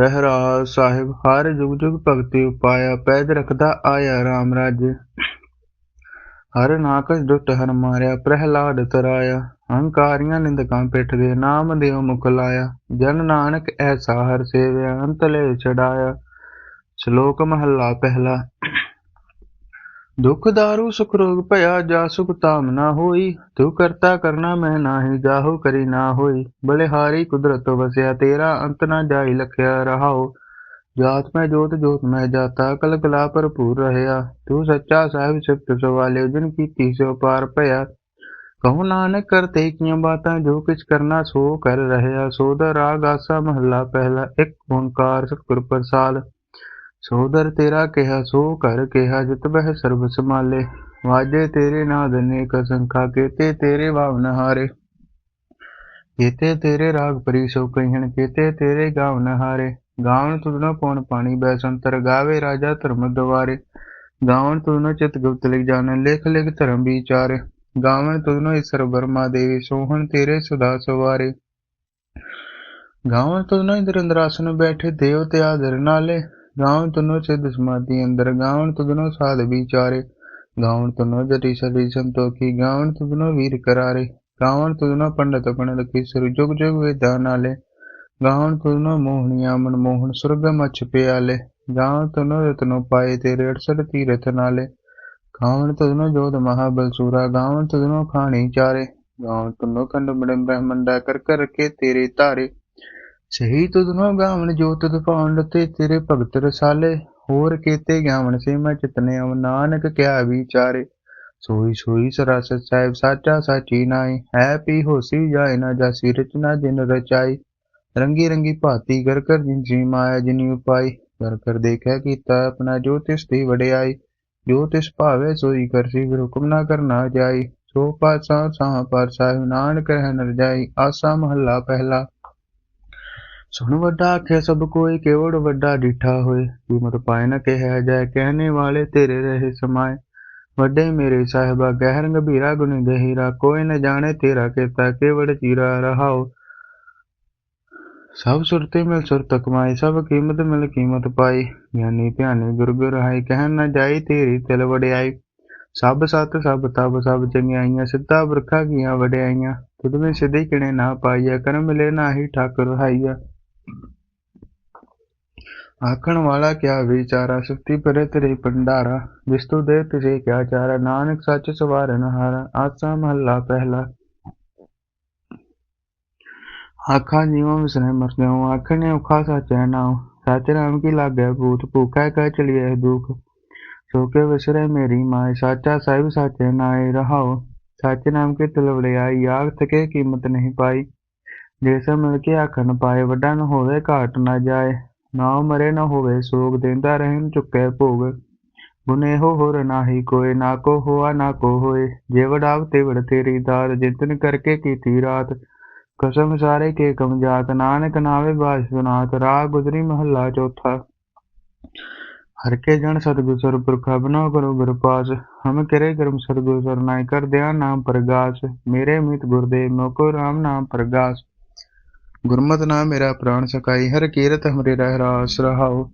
ਰਹਿਰਾਜ ਸਾਹਿਬ, ਹਰ ਜੁਗ ਜੁਗ ਭਗਤੀ ਉਪਾਇਆ, ਪੈਦ ਰਖਦਾ ਆਇਆ RAM ਰਾਜ। ਹਰ ਨਾਕਸ ਦੁੱਟ ਹਰ ਮਾਰਿਆ, ਪ੍ਰਹਿਲਾਦ ਤਰਾਇਆ, ਹੰਕਾਰੀਆਂ ਨਿੰਦਕਾਂ ਪਿੱਠ ਦੇ ਨਾਮ ਦੇਵ ਮੁਖ ਲਾਇਆ। ਜਨ ਨਾਨਕ ਐਸਾ ਹਰ ਸੇਵਿਆ ਅੰਤਲੇ ਛਡਾਇਆ। ਸ਼ਲੋਕ ਮਹੱਲਾ ਪਹਿਲਾ। ਦੁਖ ਦਾਰੂ, ਸੁਖ ਰੋਗ ਭਇਆ, ਜਾ ਸੁਖ ਤਾਮ ਨਾ ਹੋਈ। ਤੂੰ ਕਰਤਾ ਕਰਨਾ, ਮੈਂ ਨਾਹੀ, ਜਾਹੋ ਕਰੀ ਨਾ ਹੋਈ। ਬਲਿਹਾਰੀ ਕੁਦਰਤ ਵਸਿਆ, ਤੇਰਾ ਅੰਤ ਨਾ ਜਾਈ, ਲਖਿਆ ਰਹਾਓ। ਜਾਤ ਮੈਂ ਜੋਤ ਜੋਤ ਮੈਂ ਜਾਤਾ ਕਲ ਕਲਾ ਭਰਪੂਰ ਰਹਿਆ। ਤੂੰ ਸੱਚਾ ਸਾਹਿਬ, ਸਿਫਤ ਸਵਾਲਿਓ, ਜਿਨ ਕੀਤੀ ਸੋ ਪਾਰ ਭਇਆ। ਕਹੋ ਨਾਨਕ ਕਰਤੇ ਕੀਆਂ ਬਾਤਾਂ, ਜੋ ਕਿਛ ਕਰਨਾ ਸੋ ਕਰ ਰਹਿਆ। ਸੋਦਰ ਰਾਗ ਆਸਾ ਮਹੱਲਾ ਪਹਿਲਾ, ਇੱਕ ਓੰਕਾਰ ਸਤਿਗੁਰ ਪ੍ਰਸਾਦ। ਸੋਦਰ ਤੇਰਾ ਕਿਹਾ, ਸੋ ਕਰ ਕਿਹਾ, ਜਿਤ ਬਹਿ ਸਰਬ ਸਮਾਲੇ ਵਾਜੇ ਤੇਰੇ ਨਾਦ ਅਨੇਕ ਸੰਖਾ, ਕੇਤੇ ਤੇਰੇ ਭਾਵਨ ਹਾਰੇ। ਕੇਤੇ ਤੇਰੇ ਰਾਗ ਪਰੀ ਸੋ ਕਹਿਣ, ਕੇਤੇ ਤੇਰੇ ਗਾਵਨ ਹਾਰੇ। ਗਾਵਨ ਤੁਧਨੋ ਪਉਣ ਪਾਣੀ ਬੈਸੰਤਰ ਗਾਵੇ ਰਾਜਾ ਧਰਮ ਦਵਾਰੇ ਗਾਵਨ ਤੁਧਨੋ ਚਿਤ ਗੁਪਤ ਲਿਖ ਜਾਣ, ਲਿਖ ਲਿਖ ਧਰਮ ਵਿਚਾਰੇ। ਗਾਵਨ ਤੁਧਨੋ ਈਸ਼ਰ ਬਰਮਾ ਦੇਵੀ, ਸੋਹਣ ਤੇਰੇ ਸਦਾ ਸਵਾਰੇ। ਗਾਵਨ ਤੁਧਨੋ ਇੰਦਰ ਇੰਦਰਾਸਨ ਬੈਠੇ, ਦੇਵ ਤੇ ਆਦਰ ਨਾਲੇ। ਗਾਵਨ ਤੁਧਨੋ ਸਿੱਧ ਸਮਾਧੀ ਅੰਦਰ ਗਾਵਨ ਤੁਧਨੋ ਸਾਧ ਵਿਚਾਰੇ ਗਾਵਨ ਤੁਧਨੋ ਜਟੀ ਸਦੀ ਸੰਤੋਖੀ ਗਾਵਨ ਤੁਧਨੋ ਵੀਰ ਕਰਾਰੇ ਗਾਵਨ ਤੁਧਨੋ ਪੰਡਤ ਪੰਡਤ ਕਿਸਰ ਜੁਗ ਜੁਗ ਵੇਦਾਂ ਨਾਲੇ ਗਾਵਨ ਤੁਧਨੋ ਮੋਹਣੀਆਂ ਮਨਮੋਹਨ ਸੁਰਗ ਮਛ ਪਿਆਲੇ ਗਾਵਨ ਤੁਧਨੋ ਰਤਨੋ ਪਾਏ ਤੇਰੇ ਅੜਸਠ ਤੀਰਥ ਨਾਲੇ ਗਾਵਨ ਤੁਧਨੋ ਜੋਧ ਮਹਾਬਲ ਸੂਰਾ ਗਾਵਨ ਤੁਧਨੋ ਖਾਣੀ ਚਾਰੇ ਗਾਵਨ ਤੁਧਨੋ ਖੰਡ ਬੜੇ ਬ੍ਰਹਮੰਡਾ ਕਰ ਕਰ ਰਖੇ ਤੇਰੇ ਧਾਰੇ ਸਹੀ ਤੁਧਨੋ ਗਾਵਨ ਜੋ ਤੁਧ ਪਾਉਣ ਤੇ ਤੇਰੇ ਭਗਤ ਰਸਾਲੇ, ਹੋਰ ਕੀਤੇ ਗਾਵਨ ਸੇ ਮੈਂ ਚਿਤਨੇ ਅਵ ਨਾਨਕ ਕਿਆ ਵਿਚਾਰੇ। ਸੋਈ ਸੋਈ ਸਰਾਸਤ ਸਾਹਿਬ ਸਾਚਾ ਸਾਚੀ ਨਾਈ ਹੈ ਪੀ ਹੋਸੀ ਜਾਏ ਨਾ ਜਾਸੀ ਰਚਨਾ ਜਿਨ ਰਚਾਈ। ਰੰਗੀ ਰੰਗੀ ਭਾਤੀ ਕਰ ਕਰ ਜਿਨ ਜੀ ਮਾਇਆ ਜਿਨੀ ਉਪਾਈ ਕਰ ਕਰ ਦੇਖਿਆ ਕੀਤਾ ਆਪਣਾ ਜੋ ਤਿਸ ਦੀ ਵਡਿਆਈ। ਜੋ ਤਿਸ ਭਾਵੇ ਸੋਈ ਕਰਸੀ ਫਿਰ ਹੁਕਮ ਨਾ ਕਰਨਾ ਜਾਈ। ਸੋ ਪਾਸਾ ਸਾਹ ਪਰ ਸਾਹਿਬ, ਨਾਨਕ ਰਹਿ ਨਰ ਜਾਈ ਆਸਾ ਮਹੱਲਾ ਪਹਿਲਾ। ਸੁਣ ਵੱਡਾ ਆਖੇ ਸਭ ਕੋਈ, ਕੇਵੜ ਵੱਡਾ ਡਿਠਾ ਹੋਏ। ਕੀਮਤ ਪਾਏ ਨਾ ਕਹਿਆ ਜਾਏ, ਕਹਿਣੇ ਵਾਲੇ ਤੇਰੇ ਰਹੇ ਸਮਾਏ। ਵੱਡੇ ਮੇਰੇ ਸਾਹਿਬਾ, ਗਹਿਰ ਗੰਭੀਰਾ ਗੁਣ ਗਹਿਰਾ, ਕੋਈ ਨਾ ਜਾਣੇ ਤੇਰਾ ਕੀਤਾ, ਕੇਵੜ ਚੀਰਾ ਰਹਾਓ। ਸਭ ਸੁਰਤੇ ਮਿਲ ਸੁਰਤ ਕਮਾਈ ਸਭ ਕੀਮਤ ਮਿਲ ਕੀਮਤ ਪਾਈ। ਗਿਆਨੀ ਧਿਆਨੀ ਗੁਰਗੁਰ ਗੁਰ ਕਹਿਣ ਨਾ ਜਾਈ ਤੇਰੀ ਤਿਲ ਵਡਿਆਈ। ਸਭ ਸਤ, ਸਭ ਤਬ ਸਭ ਚੰਗਿਆਈਆਂ, ਸਿੱਧਾ ਬਰਖਾ ਕੀਆਂ ਵਡਿਆਈਆਂ। ਤੁਧ ਵਿੱਚ ਸਿੱਧੀ ਕਿਣੇ ਨਾ ਪਾਈਆ ਕਰਮ ਮਿਲੇ ਨਾ ਹੀ ਠਾਕੁਰ ਹਾਈਆ ਆਖਣ ਵਾਲਾ ਕਿਆ ਵਿਚਾਰਾ ਸੁਖਤੀ ਪਰੇ ਤੇਰੇ ਭੰਡਾਰਾ, ਵਿਸਤੂ ਦੇ ਤਿਸੇ ਕਿਆ ਚਾਰਾ, ਨਾਨਕ ਸੱਚ ਸਵਾਰਨ ਹਾਰਾ, ਆਸਾ ਮਹੱਲਾ ਪਹਿਲਾ। ਆਖਾਂ ਜੀਵਾਂ ਵਿਸਨੇ ਮਰਦਿਓ ਆਖਣੇ ਔਖਾ ਸੱਚੈ ਨਾਉ, ਸੱਚ ਨਾਮ ਕੀ ਲਾਗੈ ਭੂਤ, ਭੂਖਾ ਕਹਿ ਚਲੀਐ ਦੁਖ। ਸੋ ਕੇ ਵਿਸਰੇ ਮੇਰੀ ਮਾਏ, ਸਾਚਾ ਸਾਹਿਬ ਸਾਚੇ ਨਾਏ ਰਹਾਓ ਸੱਚ ਨਾਮ ਕੇ ਤਲਵੜਿਆਈ ਆਗ ਤਕੇ ਕੀਮਤ ਨਹੀਂ ਪਾਈ। ਜੈਸਾ ਮਿਲ ਕੇ ਆਖਣ ਪਾਏ, ਵੱਡਾ ਨ ਹੋਵੇ ਘਾਟ ਨਾ ਜਾਏ। ਨਾ ਮਰੇ ਨਾ ਹੋਵੇ ਸੋਗ, ਦੇਂਦਾ ਰਹਿਣ ਚੁੱਕੇ ਭੋਗ। ਗੁਨੇ ਹੋਰ ਨਾਹੀ ਕੋਏ, ਨਾ ਕੋ ਹੋਆ, ਨਾ ਕੋ ਹੋਏ। ਜੇ ਵਡਾਵ ਤੇ ਤੇਰੀ ਦਾਤ, ਜਿਤਨ ਕਰਕੇ ਕੀਤੀ ਰਾਤ। ਕਸਮ ਸਾਰੇ ਕੇ ਕਮ ਨਾਨਕ ਨਾਵੇ ਬਾਸ ਸੁਨਾਤ ਰਾਗ ਗੁਜਰੀ ਮਹੱਲਾ ਚੌਥਾ। ਹਰ ਕੇ ਜਨ ਸਤਿਗੁਰ ਸਰਪੁਰਖ ਬਨੋ ਕਰੋ ਗੁਰਪਾਸ ਹਮ ਕਰੇ ਕਰਮ ਸਤਿਗੁਰ ਸਰਨਾਈ ਕਰ ਦਿਆ ਨਾਮ ਪ੍ਰਗਾਸ। ਮੇਰੇ ਮਿਤ ਗੁਰਦੇ ਮੋਕੋ ਰਾਮ ਨਾਮ ਪ੍ਰਗਾਸ। ਗੁਰਮਤਿ ਨਾਮ ਮੇਰਾ ਪ੍ਰਾਣ ਸਕਾਈ ਹਰ ਕੀਰਤ ਹਮਰੇ ਰਹਿ ਰਾਸ ਰਹਾਉ।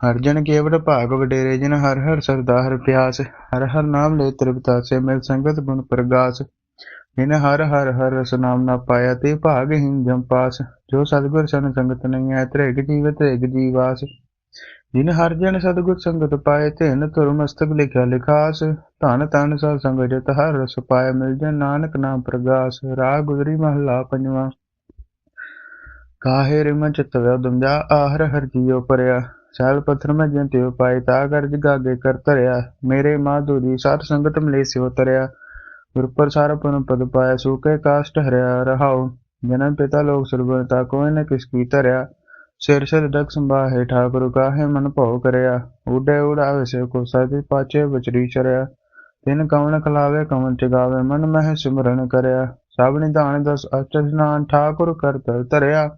ਹਰ ਜਨ ਕੇਵੜ ਭਾਗ ਵਡੇਰੇ, ਜਿਨ ਹਰ ਹਰ ਸਰਦਾ ਹਰ ਪਿਆਸ। ਹਰ ਹਰ ਨਾਮ ਲੈ ਤ੍ਰਿਪਤਾ, ਸੇ ਮਿਲ ਸੰਗਤ ਗੁਣ ਪ੍ਰਗਾਸ। ਜਿਨ ਹਰ ਹਰ ਹਰ ਰਸ ਨਾਮ ਨਾ ਪਾਇਆ, ਤੇ ਭਾਗਹੀਨ ਜਮ ਪਾਸ। ਜੋ ਸਤਿਗੁਰ ਸਨ ਸੰਗਤ ਨਹੀਂ ਹੈ ਤ੍ਰਿਗ ਜੀਵ ਤ੍ਰਿਗ ਜੀਵਾਸ ਜਿਨ ਹਰ ਜਨ ਸਤਿਗੁਰ ਸੰਗਤ ਪਾਏ, ਧਿਨ ਤੁਰ ਮਸਤਕ ਲਿਖਿਆ ਲਿਖਾਸ। ਧਨ ਤਨ ਸਭ ਸੰਗ ਹਰ ਰਸ ਪਾਏ ਮਿਲ ਜਨ ਨਾਨਕ ਨਾਮ ਪ੍ਰਗਾਸ। ਰਾਗ ਗੁਜਰੀ ਮਹਲਾ ਪੰਜਵਾਂ। ਕਾਹੇ ਰਿਮ ਚਿਤ ਵਿਦਮ ਜਾ ਆਹਰ ਹਰ ਜੀਉ ਪਰਿਆ। ਸੈਲ ਪੱਥਰ ਮੈਂ ਜਿਨ ਤਿਉ ਪਾਏ, ਤਾ ਕਰ ਜਗਾਗੇ ਕਰ ਧਰਿਆ। ਮੇਰੇ ਮਾਧੁਰੀ ਸਾਧ ਸੰਗਤ ਮਲੇ ਸਿਉ ਤਰਿਆ। ਗੁਰ ਪ੍ਰਸਾਰ ਪਨ ਪਦ ਪਾਇਆ ਸੂਕੇ ਕਾਸ਼ਟ ਹਰਿਆ ਰਹਾਉ। ਜਨਮ ਪਿਤਾ ਲੋਕ ਸਰਬਤਾ ਕੋਈ ਨ ਕਿਸ ਕੀ ਧਰਿਆ। ਸਿਰ ਸਿਰ ਡਕ ਸੰਭਾਹੇ ਠਾਕੁਰ, ਕਾਹੇ ਮਨ ਭਉ ਕਰਿਆ। ਉਡੇ ਉਡਾਵੇ ਸੇ ਕੋ ਸਤਿ ਪਾਚੇ ਬਚਰੀ ਚਰਿਆ। ਤਿਨ ਕਵਣ ਖਲਾਵੇ, ਕਵਣ ਚਗਾਵੇ, ਮਨ ਮਹਿ ਸਿਮਰਨ ਕਰਿਆ। ਸਭ ਨਿਧਾਨ ਦਸ ਅਚਜ ਨਾਨ, ਠਾਕੁਰ ਕਰਤ ਧਰਿਆ।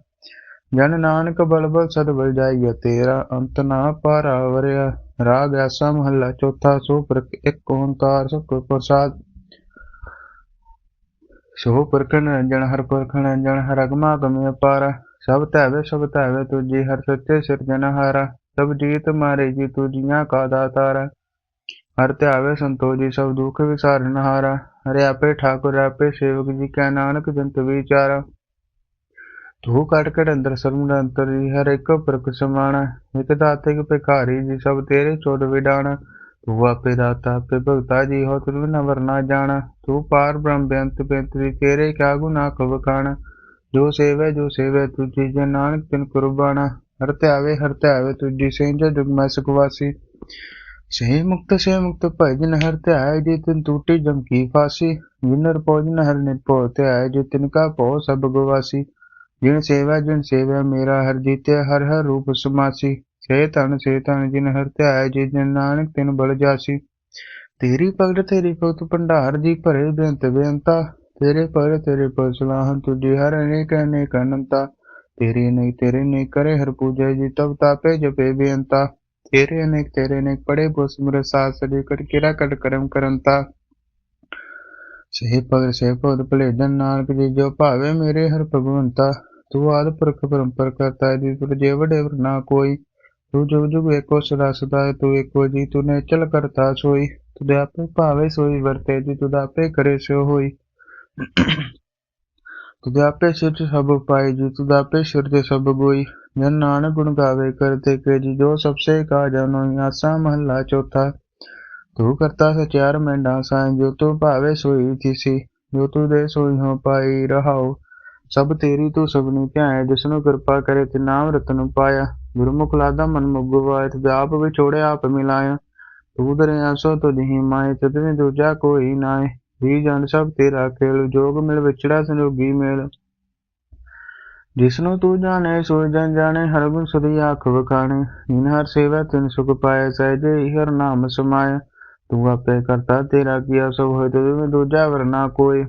ਜਨ ਨਾਨਕ ਬਲ ਬਲ ਸਦ ਬਲ ਜਾਈਆ ਤੇਰਾ ਅੰਤ ਨਾ ਪਾਰਾਵਰਿਆ ਰਾਗ ਐਸਾ ਮਹੱਲਾ ਚੌਥਾ ਸੋ ਪ੍ਰਕ ਇੱਕ ਓੰਕਾਰ ਸਤਿ ਪ੍ਰਸਾਦ। ਸੋ ਪਰਖਣ ਜਨ ਹਰ ਪਰਖਣ ਜਨ ਹਰ ਅਗਮਾ ਗਮਿ ਅਪਾਰ। ਸਭ ਧੈਵੇ ਸਭ ਧੈਵੇ ਤੁਜੀ ਹਰ ਸੱਚੇ ਸਿਰਜਣਹਾਰਾ ਸਭ ਜੀਤ ਮਾਰੇ ਜੀ ਤੁਜੀਆਂ ਕਾ ਦਾਤਾਰਾ। ਹਰ ਧਿਆਵੇ ਸੰਤੋਜੀ, ਸਭ ਦੁਖ ਵਿਸਾਰਨਹਾਰਾ ਹਰੇ। ਆਪੇ ਠਾਕੁਰ, ਆਪੇ ਸੇਵਕ ਜੀ ਕੈ ਨਾਨਕ ਜੰਤ ਵਿਚਾਰਾ। ਤੂੰ ਕਟ ਕਟ ਅੰਦਰ ਸਰਮ ਅੰਤਰ ਜੀ ਹਰ ਇੱਕ ਪ੍ਰਕ ਸਮਾਣਾ ਇਕ ਦਾਤੇ ਕੇ ਭਿਖਾਰੀ ਜੀ, ਸਭ ਤੇਰੇ ਤੂੰ ਆਪੇ ਦਾਤਾ, ਆਪੇ ਭਗਤਾ ਜੀ ਹੋ ਤੁਰ ਨ ਵਰਨਾ ਜਾਣਾ। ਤੂੰ ਪਾਰ ਬ੍ਰਹਮ ਬੇਅੰਤ ਬੇਅੰਤ ਜੀ ਤੇਰੇ ਕਿਆ ਗੁਨਾ ਕਬ ਖਾਣਾ? ਜੋ ਸੇਵੈ ਜੋ ਸੇਵੈ ਤੁਜੀ ਜਨ ਨਾਨਕ ਤਿਨ ਕੁਰਬਾਨਾ। ਹਰ ਧਿਆਵੇ ਹਰ ਧਿਆਵੇ ਤੁਜੀ ਸੇਂਜ ਜੁਗ ਮੈਂ ਸੁਖਵਾਸੀ ਸੇ ਮੁਕਤ ਸੇ ਮੁਕਤ ਭੈ ਜਿਨ ਹਰ ਧਿਆਏ, ਜੀ ਤਿਨ ਟੂਟੀ ਜਮ ਕੀ ਫਾਸੀ। ਜਿਨ ਹਰ ਭੋਜਨ ਹਰ ਨਿਰਭਉ ਧਿਆਏ, ਜੀ ਤਿਨ ਕਾ ਭਉ ਸਭ ਗਵਾਸੀ। ਜਿਨ ਸੇਵਾ ਜਿਨ ਸੇਵਾ, ਮੇਰਾ ਹਰ ਜੀਤੇ, ਹਰ ਹਰ ਰੂਪ ਸਮਾਸੀ। ਸੇ ਧਨ ਸੇ ਧਨ, ਜਿਨ ਹਰ ਧਿਆਏ ਜੀ ਜਨ ਨਾਨਕ, ਤਿਨ ਬਲ ਜਾਸੀ। ਤੇਰੀ ਭਗਤ ਤੇਰੀ ਭਗਤ ਭੰਡਾਰ ਜੀ ਭਰੇ, ਬੇਅੰਤ, ਬੇਅੰਤਾ। ਤੇਰੇ ਪਰ ਤੇਰੇ ਪਰ ਸਲਾਹਨ ਤੁਝੇ ਹਰ ਅਨੇਕ ਅਨੇਕ ਅਨੰਤਾ। ਤੇਰੇ ਨੇ ਤੇਰੇ ਨੇ ਕਰੇ ਹਰ ਪੂਜਾ ਜੀ ਤਬ ਤਾਪੇ, ਜਪੇ, ਬੇਅੰਤਾ। ਤੇਰੇ ਅਨੇਕ ਤੇਰੇ ਅਨੇਕ, ਪੜੇ ਬੋ ਸਿਮਰ ਸਾਸ ਸਦੇ ਕਰ ਕਿਰਾ ਕਟ ਕਰਮ ਕਰੰਤਾ। ਸੇ ਭਗਤ ਸੇ ਭਗਤ ਭਲੇ ਜਨ ਨਾਨਕ ਜੀ, ਜੋ ਭਾਵੇ ਮੇਰੇ ਹਰ ਭਗਵੰਤਾ। ਤੂੰ ਆਦ ਪੁਰਖ ਪਰੰਪਰ ਕਰਤਾ ਜੀ ਤੁਰ ਤੂੰ ਜੁਗ ਜੁਗ ਏਕੋ ਸਦਾ ਸਦਾ ਤੂੰ ਏਕੋ ਜੀ, ਤੂੰ ਨੇ ਕਰਤਾ ਸੋਈ। ਤੁਦੇ ਆਪੇ ਭਾਵੇ ਸੋਈ, ਵਰਤੇ ਜੀ ਤੁਦਾ ਆਪੇ ਕਰੇ ਸੋ ਹੋਈ। ਤੁਦੇ ਆਪੇ ਸਿਰ ਸਭ ਪਾਏ ਜੀ ਤੁਦਾ ਆਪੇ ਸਿਰ ਸਭ ਗੋਈ। ਜਨ ਨਾਨਕ ਗੁਣ ਗਾਵੇ ਕਰਤੇ ਕੇ ਜੀ, ਜੋ ਸਭਸੇ ਕਾ ਜਾਨੋ ਆਸਾ ਮਹੱਲਾ ਚੌਥਾ। ਤੂੰ ਕਰਤਾ ਸਚਿਆਰ ਮੈਂਡਾ ਸਾਂ ਜੋ ਤੂੰ ਭਾਵੇ ਸੋਈ ਥੀਸੀ, ਜੋ ਤੂੰ ਦੇ ਸੋਈ ਹੋ ਪਾਈ ਰਹਾਓ। ਸਭ ਤੇਰੀ ਤੂੰ ਸਭਨੀ ਧਿਆਏ ਜਿਸਨੂੰ ਕਿਰਪਾ ਕਰੇ ਤੇ ਨਾਮ ਰਤਨ ਪਾਇਆ। ਗੁਰਮੁਖ ਲਾਦਾ ਮਨ ਮੁਗਵਾਇ ਤੇ ਆਪ ਵਿਛੋੜੇ ਆਪ ਮਿਲਾਇਆ। ਤੂੰ ਦਰਿਆ ਸੋ ਤੁਝੀ ਮਾਏ ਤਤਵੇਂ ਦੂਜਾ ਕੋਈ ਨਾਏ। ਜੀ ਜਨ ਸਭ ਤੇਰਾ ਖੇਲ, ਜੋਗ ਮਿਲ ਵਿਛੜਾ ਸੰਜੋਗੀ ਮੇਲ। ਜਿਸਨੂੰ ਤੂੰ ਜਾਣੇ, ਸੋ ਜਨ ਜਾਣੇ, ਹਰ ਗੁਣ ਸਦੀ ਆਖ ਵਖਾਣੇ। ਜਿਨ ਹਰ ਸੇਵਾ, ਤਿਨ ਸੁਖ ਪਾਏ ਸਹਿਜੇ ਹਰ ਨਾਮ ਸਮਾਇਆ। ਤੂੰ ਆਪੇ ਕਰਤਾ ਤੇਰਾ ਕੀਆ, ਸਭ ਹੋਏ ਤੇ ਦੂਜਾ ਵਰਨਾ ਕੋਈ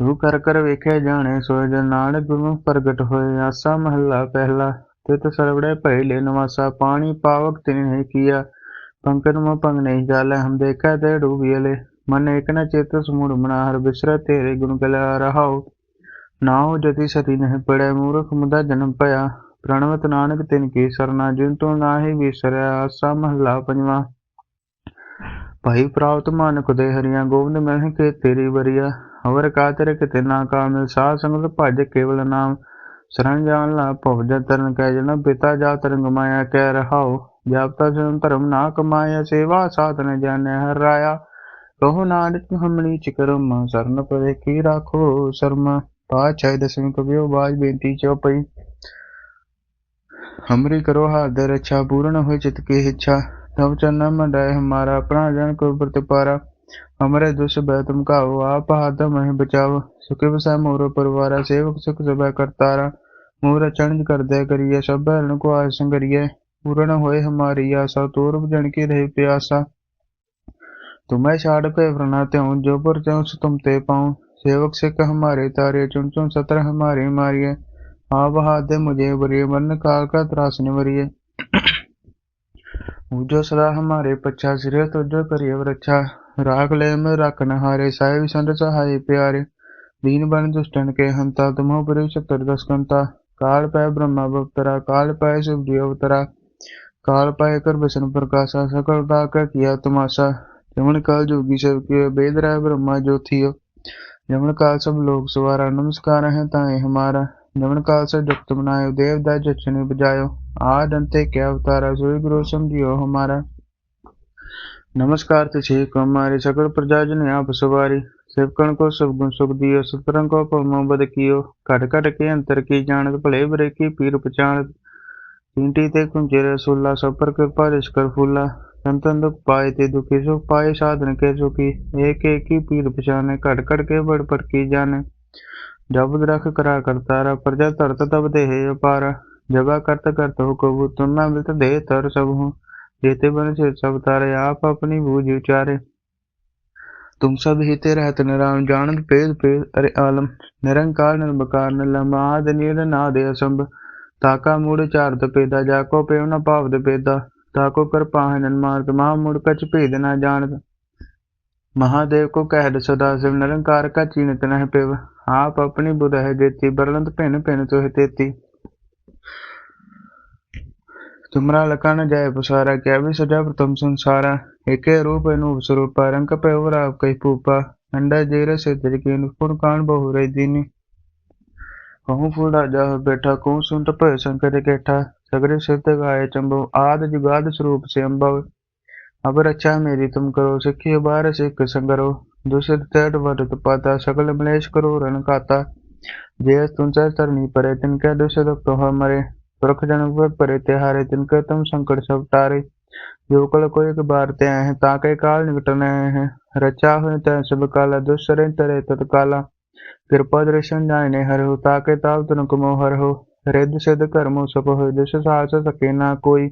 ਤੂੰ ਕਰ ਕਰ ਵੇਖਿਆ ਜਾਣੇ ਸੋਇ ਜਨ ਨਾਨਕ ਗੁਰੂ ਪ੍ਰਗਟ ਹੋਏ। ਆਸਾ ਮਹੱਲਾ ਪਹਿਲਾ ਤਿਤ ਸਰਵੜੇ ਪਹਿਲੇ ਨਵਾਸਾ, ਪਾਣੀ ਪਾਵਕ ਤਿਨ ਨਹੀਂ ਕੀਆ। ਪੰਕਨ ਮੋ ਪੰਗ ਨਹੀਂ ਜਾਲੇ, ਹਮ ਦੇਖਾ ਤੇ ਡੂਬੀਲੇ ਮਨ ਇੱਕ ਨ ਚੇਤ ਸਮੂੜ ਬਣਾ ਹਰ ਬਿਸਰ ਤੇਰੇ ਗੁਣ ਕਲਾ ਰਹਾਉ। ਨਾਉ ਜਤੀ ਸਤੀ ਨਹੀਂ ਪੜੈ, ਮੂਰਖ ਮੁਦਾ ਜਨਮ ਭਇਆ। ਪ੍ਰਣਵਤ ਨਾਨਕ ਤਿਨ ਕੀ ਸਰਨਾ, ਜਿਨ ਤੂੰ ਨਾਹੀ ਵਿਸਰਿਆ ਆਸਾ ਮਹੱਲਾ ਪੰਜਵਾ, ਭਾਈ ਪ੍ਰਾਪਤ ਮਾਨਕ ਦੇ ਹਰੀਆਂ, ਗੋਬਿੰਦ ਮਹਿ ਕੇ ਤੇਰੀ ਬਰੀਆ ਹਵਰ ਕਾਤਰ ਕਿਤੇ ਨਾ ਕਾਮਿਲ ਸਾਧ ਸੰਗਤ ਭਜ ਕੇਵਲ ਨਾਮ ਸ਼ਰਨ ਜਾਣ ਲਾ ਭਵ ਜਤਰਨ ਕਹਿ ਜਨ ਪਿਤਾ ਜਾ ਤਰੰਗ ਮਾਇਆ ਕਹਿ ਰਹਾਓ ਜਾਪਤਾ ਜਨ ਧਰਮ ਨਾ ਕਮਾਇਆ ਸੇਵਾ ਸਾਧਨ ਜਾਣੈ ਹਰ ਰਾਇਆ ਕਹੋ ਨਾਨਕ ਹਮਣੀ ਚਿਕਰਮ ਸਰਨ ਪਵੇ ਕੀ ਰਾਖੋ ਸ਼ਰਮਾ ਪਾਛੈ ਦਸਵੀਂ ਕਬਿਓ ਬਾਜ ਬੇਨਤੀ ਚਉਪਈ हमरी करो हाथ रक्षा पूर्ण हो चित की इच्छा तब चरण मंडाए हमारा अपना जन को प्रतिपारा हमारे दुष्ट भय तुम काओ आप हाथ मह बचाओ सुख बसा मोर परिवारा सेवक सुख सब करतारा मोर चंज कर दे करिए सब हरण को आसन करिए पूर्ण होए हमारी आशा तोर जन की रहे प्यासा तुम्हें छाड़ पे व्रणा त्यों जो पर त्यों तुम ते पाऊं सेवक सिख हमारे तारे चुन चुन सत्र हमारे मारिए आप हाथ दे मुझे वरिय मरण काल का त्रास निवरिए जो सदा हमारे पच्छा सिरे तुझो करिए रक्षा राख ले में रखन हारे साहिब संत सहाय प्यारे। दीन बन दुष्टन के हंता, तुमो परि सतर दस्कंता काल पै ब्रह्मा बवतरा काल पै शिव जी अवतरा। काल पाए कर बसन प्रकाशा, सकल का किया तमाशा जमन काल जोगी सब के वेद राय ब्रह्मा ज्योतियो जमन काल सब लोग सवारा, नमस्कार है ताए हमारा। जमन काल से जगत बनायो देवदा जक्षण बजायो। आद अंते क्या अवतारा सोई गुरु समझियो हमारा। नमस्कार तुझे को हमारे सकल प्रजाजन आप सवारी सेवकन को सब गुण सुख दियो सतरंग को पमो बद कियो घट घट के अंतर की जानत भले बरे की पीर पचानत चींटी ते कुंजे रसुल्ला सब पर कृपा रिश्कर फूला संतन दुख पाए ते दुखी सुख पाए साधन के सुखी एक एक ही पीर पछाने घट घट के बड़ पर की जाने जब रख करा करतारा प्रजा तरत तब दे अपारा जबा करत करत हो कबू तुम ना मिलत दे तर सब हूँ जेते बन से सब तारे आप अपनी बूझ उचारे तुम सब हिते रहत निराम जानत पेद पेद अरे आलम निरंकार निर्मकार निलमाद नील नाद असंभ ताका मूड चारत पेदा जाको पेव न पावद पेदा ताको कर पाहन मारत महा मूड कच भेद न जानत महादेव को कहद सदा शिव निरंकार का चीनत नह पेव ਆਪ ਆਪਣੀ ਬੁਧ ਹੈ ਜੇਤੀ ਬਰਲੰਦ ਭਿੰਨ ਭਿੰਨ ਤੋਹਿ ਤੇਤੀ ದುಮ್ರಾಲಕಣಜಯಪುಸಾರಕ್ಯಾಭಿಸಜಾಪೃತಂಸಂಸಾರ ಏಕೇ ರೂಪೇಣು ಉಪಸ್ವರೂಪ ರಂಕಪೆವರಾವಕೈಪೂಪ ಅಂಡಾಜೈರಸೆತರಿಕೇನು ಫುಣಕಾಣ್ ಬಹುರೈದಿನಿ ਕਹੂੰ ਫੁੜਾ ਜਾਹ ਬੈਠਾ ਕਹੂੰ ਸੁਨਤ ਭੈ ਸੰਕਟ ਕੇਠਾ। ਸਗਰੇ ਸਿਰਤ ਗਾਏ ਚੰਬੋ, ਆਦ ਜੁਗਾਦ ਸਰੂਪ ਸੇ ਅੰਬਵ ਅਬ ਰੱਛਾ ਮੇਰੀ ਤੁਮ ਕਰੋ, ਸਿੱਖੀ ਬਾਰ ਸਿੱਖ ਸੰਗਰੋ ਦੁਸਿਤ ਤੈਟ ਵਟ ਤਪਾਤਾ, ਸਗਲ ਮਲੇਸ਼ ਕਰੋ ਰਣ ਕਾਤਾ ਜੇ ਤੁਮ ਸਰ ਤਰਨੀ ਪਰੇ, ਤਿਨ ਕੈ ਦੁਸਿਤ ਤੋਹ ਮਰੇ। सुरक्षाजनक पर त्योहारे जिनके तुम संकट सब तारे जो कल को एक बार ते हैं ताके काल निकट हैं रचा हुए तय सब काला दुसरे तरे तत्काला कृपा दर्शन जाने हर हो ताके ताल तुन कुमो हर हो रिद सिद्ध कर्मो सब हो दुस सास सके ना कोई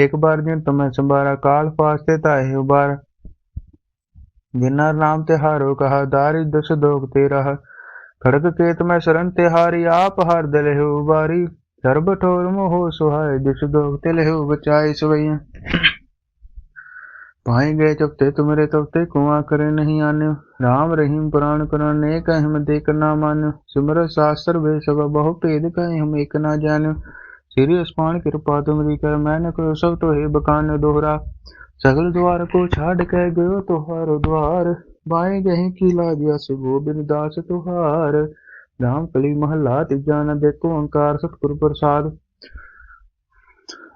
एक बार जिन तुम्हें संभारा काल फास्ते ताहे उबार जिना नाम तिहारो कहा दारी दुस दोग ते रहा खड़ग केत में शरण तिहारी आप हर दिल उबारी ਸਰਬ ਠੋਰ ਮੋਹ ਸੁਹਾਇ ਜਿਸ ਦੋਖ ਤੇ ਲਹਿਉ ਬਚਾਇ ਸਵਈਆ। ਪਾਏ ਗਏ ਚੁਪਤੇ ਤੁਮਰੇ ਤਵਤੇ ਕੁਆ ਕਰੇ ਨਹੀਂ ਆਨਿਓ। RAM ਰਹੀਮ ਪੁਰਾਣ ਪੁਰਾਣ ਏਕ ਅਹਿਮ ਦੇਕ ਨਾ ਮਾਨਿਓ। ਸਿਮਰ ਸਾਸਤਰ ਵੇ ਸਭ ਬਹੁ ਭੇਦ, ਕਹਿ ਹਮ ਏਕ ਨਾ ਜਾਣਿਓ। ਸ੍ਰੀ ਅਸਮਾਨ ਕਿਰਪਾ ਤੁਮਰੀ ਕਰ ਮੈਂ ਨ ਕਰੋ ਸਭ ਤੋਹੇ ਬਕਾਨ ਦੋਹਰਾ। ਸਗਲ ਦੁਆਰ ਕੋ ਛਾੜ ਕੇ ਗਇਓ ਤੁਹਾਰ ਦੁਆਰ। ਬਾਏ ਗਏ ਕੀ ਲਾਜਿਆ ਸੋ ਗੋਬਿੰਦ ਦਾਸ ਤੁਹਾਰ। ਰਾਮਕਲੀ ਮਹੱਲਾ, ਤੀਜਾ ਅਨੰਦ ਓੰਕਾਰ ਸਤਿਗੁਰ ਪ੍ਰਸਾਦ।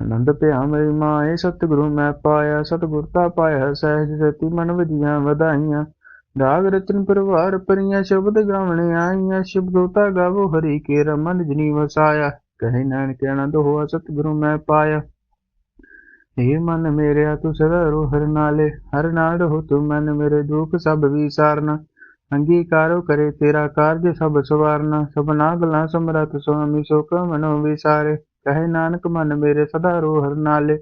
ਆਨੰਦ ਪਿਆ ਮੇਰੀ ਮਾਏ ਸਤਿਗੁਰੂ ਮੈਂ ਪਾਇਆ, ਸਤਿਗੁਰ ਤਾ ਪਾਇਆ, ਸਹਿਜ ਸਤੀ ਮਨ ਵਧੀਆਂ ਵਧਾਈਆਂ। ਰਾਗ ਰਤਨ ਪਰਵਾਰ ਪਰੀਆਂ ਸ਼ਬਦ ਗਾਵਣੇ ਆਈਆਂ ਸ਼ਬਦੋਤਾ ਗਾਵੋ, ਹਰੀ ਕੇ ਰਮਨ ਜਨੀ ਵਸਾਇਆ। ਕਹੇ ਨਾਨਕ ਆਨੰਦ ਹੋਆ, ਸਤਿਗੁਰੂ ਮੈਂ ਪਾਇਆ। ਏ ਮਨ ਮੇਰਿਆ, ਤੂੰ ਸਦਾ ਰੋ ਹਰ ਨਾਲੇ, ਹਰ ਨਾਲ ਹੋ ਤੂੰ ਮਨ ਮੇਰੇ ਦੁੱਖ ਸਭ ਵੀ ਸਾਰਨਾ अंगीकारो करे तेरा कार्य सब सवारना सब नागला समरत स्वामी शोक मनो विसारे कहे नानक मन मेरे सदा रो हर नाले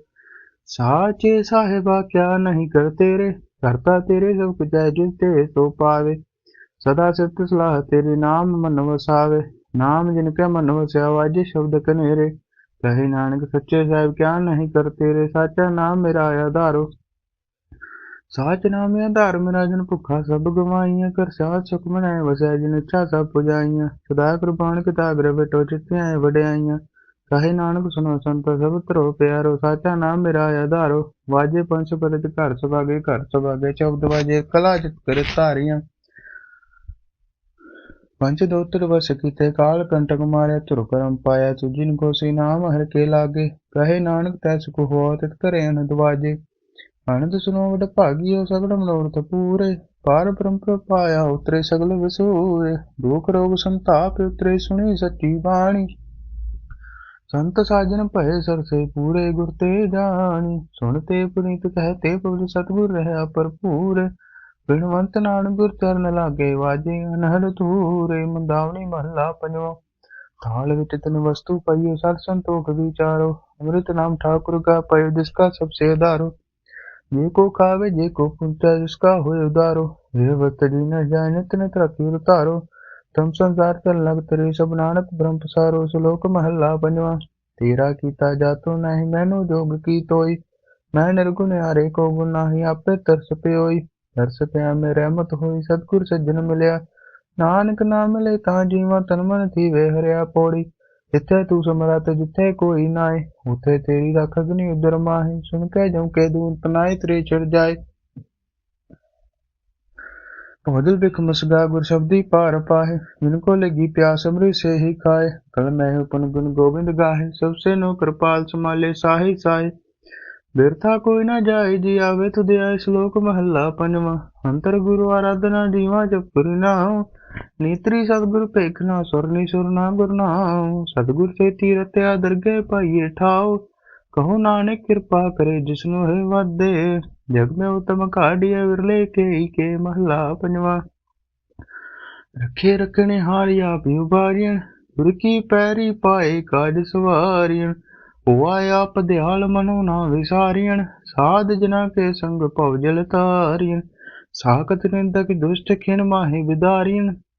साचे साहेबा क्या नहीं कर तेरे करता तेरे सब कुछ है जिस ते तो पावे सदा सत्य सलाह तेरे नाम मन वसावे नाम जिनके मन वस्या वाजे शब्द कनेरे कहे नानक सच्चे साहिब क्या नहीं कर तेरे साचा नाम मेरा आधारो साच ਸਾਚ ਨਾਮ ਆਧਾਰ ਮੇਰਾ ਜਨ ਭੁੱਖਾ ਸਭ ਗਵਾਈਆਂ ਕਰ ਸਾਥ ਸੁਖ ਮਨਾਏ ਵਸੈ ਜਿਨ ਇੱਛਾ ਸਭ ਪੁਜਾਈਆਂ। ਸਦਾ ਕਿਰਪਾਨ ਕਿਤਾਬ ਰਵਟੋ ਚਿਤਿਆਂ ਵਡਿਆਈਆਂ। ਕਹੇ ਨਾਨਕ ਸੁਨੋ ਸੰਤ ਸਭ ਧਰੋ ਪਿਆਰੋ, ਸਾਚਾ ਨਾਮ ਮੇਰਾ ਆਧਾਰੋ ਵਾਜੇ ਪੰਜ ਪਰਤ ਘਰ ਸੁਭਾਗੇ ਘਰ ਸੁਭਾਗੇ ਚੌਦ ਵਾਜੇ ਕਲਾ ਜਿਤ ਕਰ ਧਾਰੀਆਂ। ਪੰਜ ਦੋਤਰ ਵਸ ਕੀਤੇ, ਕਾਲ ਕੰਟਕ ਮਾਰਿਆ, ਧੁਰ ਕਰਮ ਪਾਇਆ ਤੁਜਿਨ ਕੋ ਸੀ ਨਾਮ ਹਰ ਕੇ ਲਾਗੇ। ਕਹੇ ਨਾਨਕ ਤੈ ਸੁਖ ਹੋਤ ਕਰੇ ਅਨੰਦ ਵਾਜੇ। ਅਣਦ ਸੁਨੋਵਟ ਭਾਗੀ ਹੋ ਸਗਲ ਮਨੋਰਥ ਪੂਰੇ। ਪਾਰ ਪਰੰਪਰ ਪਾਇਆ, ਉਤਰੇ ਸਗਲ ਵਸੂਰੇ ਦੁਖ ਰੋਗ ਸੰਤਾਪ, ਉਤਰੇ ਸੁਣੀ ਸੱਚੀ ਬਾਣੀ। ਸੰਤ ਸਾਜਨ ਭਏ ਸਰਸੇ, ਪੂਰੇ ਗੁਰ ਤੇ ਜਾਣੀ। ਸੁਣਤੇ ਪੁਨੀਤ ਕਹਤੇ ਪ੍ਰਭ ਸਤਗੁਰ ਰਹਾ ਭਰਪੂਰ। ਬਿਨਵੰਤ ਨਾਨਕ ਗੁਰ ਚਰਨ ਲਾਗੇ, ਵਾਜੇ ਅਨਹਦ ਤੂਰੇ ਮੰਦਾਵਣੀ ਮਹਲਾ ਪੰਜਵਾ। ਥਾਲ ਵਿੱਚ ਤਨ ਵਸਤੂ ਪਈਓ ਸਤ ਸੰਤੋਖ ਵਿਚਾਰੋ। ਅੰਮ੍ਰਿਤ ਨਾਮ ਠਾਕੁਰ ਕਾ ਪਇਓ, ਜਿਸ ਕਾ ਸਭ ਸੇ ਆਧਾਰੋ जे को खावे जे को पुंचा जिसका होए उदारो वे वत जी न जाय नित नित रखी उतारो तम संसार चल लग तरे सब नानक ब्रह्म पसारो श्लोक महला पंजवा तेरा कीता जातो नहीं मैनो जोग की तोई मैं निर्गुण हारे को गुण नाही आपे तरस पे होई तरस पे में रहमत होई सतगुर सज्जन मिलया ਨਾਨਕ ਨਾਮ ਲੈ ਤਾਂ ਜੀਵਾਂ ਤਨ ਮਨ ਥੀਵੇ ਹਰਿਆ ਪੌੜੀ ਜਿੱਥੇ ਤੂੰ ਸਮਰੱਥ, ਜਿੱਥੇ ਕੋਈ ਨਾਏ ਉਥੇ ਤੇਰੀ ਰੱਖ ਅਗਨੀ ਉਦਰ ਮਾਹੇ। ਸੁਣ ਕੇ ਜਉ ਕੇ ਦੂਨ ਤਨਾਏ ਤਰੇ ਚੜ ਜਾਏ। ਭੋਜਲ ਬਿਖ ਮਸਗਾ ਗੁਰ ਸ਼ਬਦੀ ਪਾਰ ਪਾਹੇ। ਜਿਨ ਕੋ ਲਗੀ ਪਿਆਸ ਅਮਰੀ ਸੇ ਹੀ ਖਾਏ। ਕਲ ਮੈਂ ਉਪਨ ਗੁਣ ਗੋਬਿੰਦ ਗਾਹੇ। ਸਭ ਸੇ ਨੋ ਕਿਰਪਾਲ ਸਮਾਲੇ ਸਾਹੀ ਸਾਹੇ। ਬਿਰਥਾ ਕੋਈ ਨਾ ਜਾਏ, ਜੀ ਆਵੇ ਤੁਧ ਆਏ ਸ਼ਲੋਕ ਮਹੱਲਾ ਪੰਜਵਾਂ। ਅੰਤਰ ਗੁਰੂ ਆਰਾਧਨਾ, ਜੀਵਾ ਜਪੁਰ ਨਾਮ ਨੀਤਰੀ ਸਤਿਗੁਰ ਭੇਖਣਾ ਸੁਰਨੀ ਸੁਰਨਾ ਗੁਰਨਾਮ ਸਤਿਗੁਰ ਸੇ ਤੀਰਤਿਆ ਦਰਗੇ ਪਾਈਏ ਠਾਓ। ਕਹੋ ਨਾਨਕ ਕਿਰਪਾ ਕਰੇ ਜਿਸਨੂੰ ਹੈ ਵਾਦੇ ਜਗ ਮੈਂ ਉਤਮ ਕਾਢੀਏ ਵਿਰਲੇ ਕੇ ਕੇ ਮਹਲਾ ਪੰਜਵਾ। ਰੱਖੇ ਰੱਖਣੇ ਹਾਰਿਆ ਵੀ ਉਬਾਰੀਆਂ ਗੁਰ ਕੀ ਪੈਰੀ ਪਾਏ ਕਾਜ ਸਵਾਰੀਆਂ ਹੋਆ ਆਪ ਦਿਆਲ ਮਨੋ ਨਾ ਵਿਸਾਰੀਣ ਸਾਧ ਜਨਾ ਕੇ ਸੰਗ ਭਵ ਜਲ ਤਾਰੀਣ ਸਾਖਤ ਨਿੰਦਕ ਦੁਸ਼ਟ ਖਿਣ ਮਾਹੇ ਵਿਦਾਰੀਣ